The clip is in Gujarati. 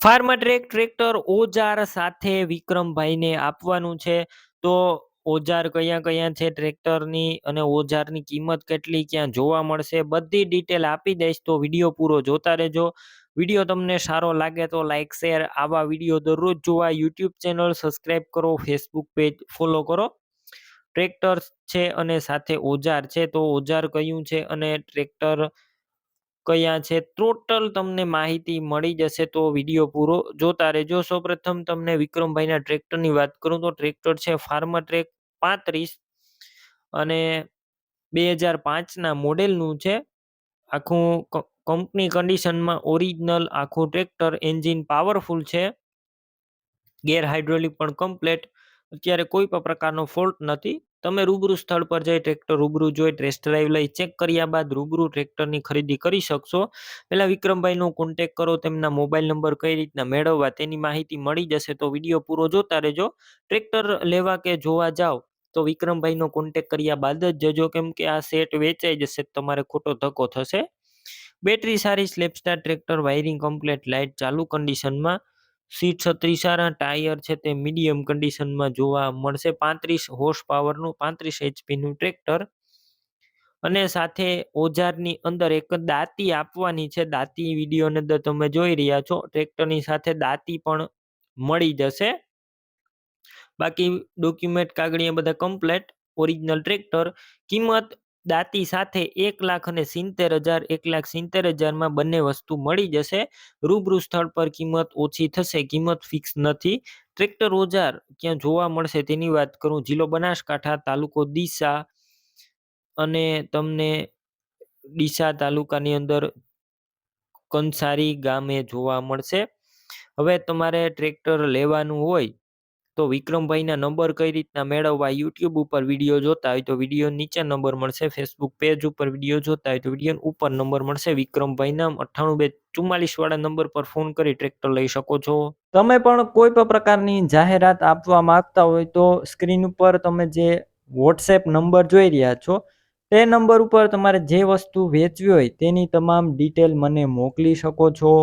ફાર્મા ટ્રેક ટ્રેક્ટર ઓજાર સાથે વિક્રમભાઈને આપવાનું છે. તો ઓજાર કયા કયા છે ટ્રેક્ટરની અને ઓજારની કિંમત કેટલી ક્યાં જોવા મળશે બધી ડિટેલ આપી દઈશ. તો વીડિયો પૂરો જોતા રહેજો. વીડિયો તમને સારો લાગે તો લાઇક શેર આવા વીડિયો દરરોજ જોવા. યુટ્યુબ ચેનલ સબસ્ક્રાઈબ કરો, ફેસબુક પેજ ફોલો કરો. ટ્રેક્ટર છે અને સાથે ઓજાર છે તો ઓજાર કયું છે અને ટ્રેક્ટર કયા છે? ટોટલ તમને માહિતી મળી જશે તો વીડિયો પૂરો જોતા રહેજો. સૌપ્રથમ તમને વિક્રમભાઈના ટ્રેક્ટરની વાત કરું તો ટ્રેક્ટર છે ફાર્મર ટ્રેક પાંત્રીસ અને બે હજાર પાંચના મોડેલનું છે. આખું કંપની કન્ડિશનમાં ઓરિજિનલ આખું ટ્રેક્ટર એન્જિન પાવરફુલ છે. ગેર હાઇડ્રોલિક પણ કમ્પ્લેટ. અત્યારે કોઈ પણ પ્રકારનો ફોલ્ટ નથી. તમે રૂબરૂ સ્થળ પર જઈ ટ્રેક્ટર રૂબરૂ જોઈ ટેસ્ટ ડ્રાઈવ લઈ ચેક કર્યા બાદ રૂબરૂ ટ્રેક્ટરની ખરીદી કરી શકશો. પહેલા વિક્રમભાઈનો કોન્ટેક કરો, તેમના મોબાઈલ નંબર કઈ રીતના મેળવવા તેની માહિતી મળી જશે તો વીડિયો પૂરો જોતા રહેજો. ટ્રેક્ટર લેવા કે જોવા જાઓ, તો વિક્રમભાઈનો કોન્ટેક કર્યા બાદ જ જજો કેમ કે આ સેટ વેચાઈ જશે, તમારે ખોટો ધક્કો થશે. બેટરી સારી self starter tractor wiring complete light ચાલુ કન્ડિશનમાં સીટ છત્રીસાના ટાયર છે તે મીડિયમ કન્ડિશનમાં જોવા મળશે. પાંત્રીસ હોર્સ પાવરનું, પાંત્રીસ એચપીનું ટ્રેક્ટર અને સાથે ઓજારની અંદર એક દાંતી આપવાની છે. દાંતી વિડીયોની અંદર તમે જોઈ રહ્યા છો. ટ્રેક્ટરની સાથે દાંતી પણ મળી જશે. બાકી ડોક્યુમેન્ટ કાગળિયા બધા કમ્પ્લેટ ઓરિજિનલ ટ્રેક્ટર. કિંમત દાંતી સાથે એક લાખ અને સિત્તેર હજાર, એક લાખ સિત્તેર હજારમાં બંને વસ્તુ મળી જશે. રૂબરૂ સ્થળ પર કિંમત ઓછી થશે, કિંમત ફિક્સ નથી. ટ્રેક્ટર ઓજાર ક્યાં જોવા મળશે તેની વાત કરું. જિલ્લો બનાસકાંઠા તાલુકો ડીસા અને તમને ડીસા તાલુકાની અંદર કંસારી ગામે જોવા મળશે. હવે તમારે ટ્રેક્ટર લેવાનું હોય તો વિક્રમભાઈના નંબર કઈ રીતના મેળવવા યુટ્યુબ ઉપર વીડિયો જોતા હોય તો વીડિયો નીચે નંબર મળશે, ફેસબુક પેજ ઉપર વીડિયો જોતા હોય તો વીડિયો ઉપર નંબર મળશે. વિક્રમભાઈના અઠ્ઠાણું બે ચુમ્માલીસ વાળા નંબર પર ફોન કરી ટ્રેક્ટર લઈ શકો છો. તમે પણ કોઈ પણ પ્રકારની જાહેરાત આપવા માંગતા હોય તો સ્ક્રીન ઉપર તમે જે વોટ્સએપ નંબર જોઈ રહ્યા છો, તે નંબર ઉપર તમારે જે વસ્તુ વેચવી હોય તેની તમામ ડિટેલ મને મોકલી શકો છો.